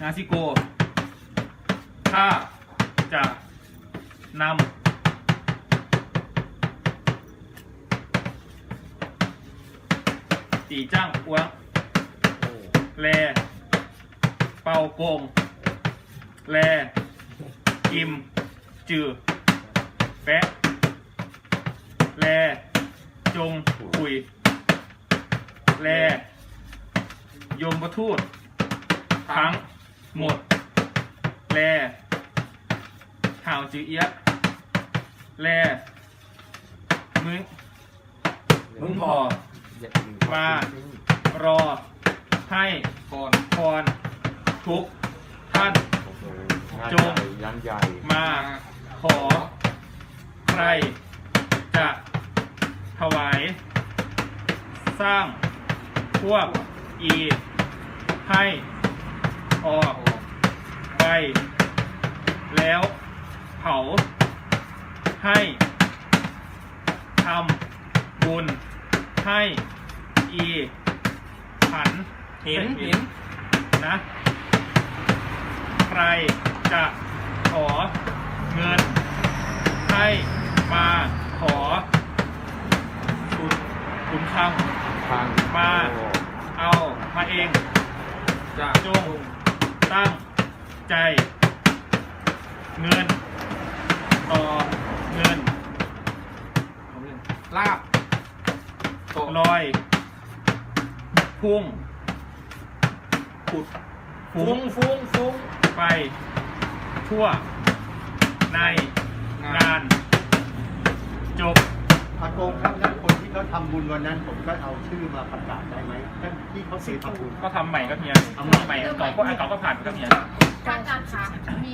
นาซิโก ถ้าจะนำตีจ้างอ้วงแล เป่าโกง แล กิม จือ แปะ แล จงคุย แล ยมประทูต ทั้งหมด แลห่าวจือเอียะแลมึงมึงพอ มา รอ ให้ก่อนพรทุกท่าน จง ยันใหญ่มา ขอ ใคร จะถวาย สร้าง พวก อี ให้ ออกไปแล้วเผาให้ทำบุญให้อีผันเห็นเห็นนะ ใครจะขอเงิน ให้มาขอคุณคุณคทางมาำเอามาเองจะจง ตั้งใจ เงิน ต่อเงินลาบโตลอยพุ่งขุดฟุ้ฟุ้งงฟุ้งฟุ้งไป ทั่ว ในงาน จบ อากงครับแล้วคนที่ ก็ทำบุญวันนั้นผมก็เอาชื่อมาประกาศได้ไหมที่เขาเสียทำบุญก็ทำใหม่ก็เฮียทำใหม่เก่าก็อันเก่าก็ผ่านก็เฮีย การการค้ามี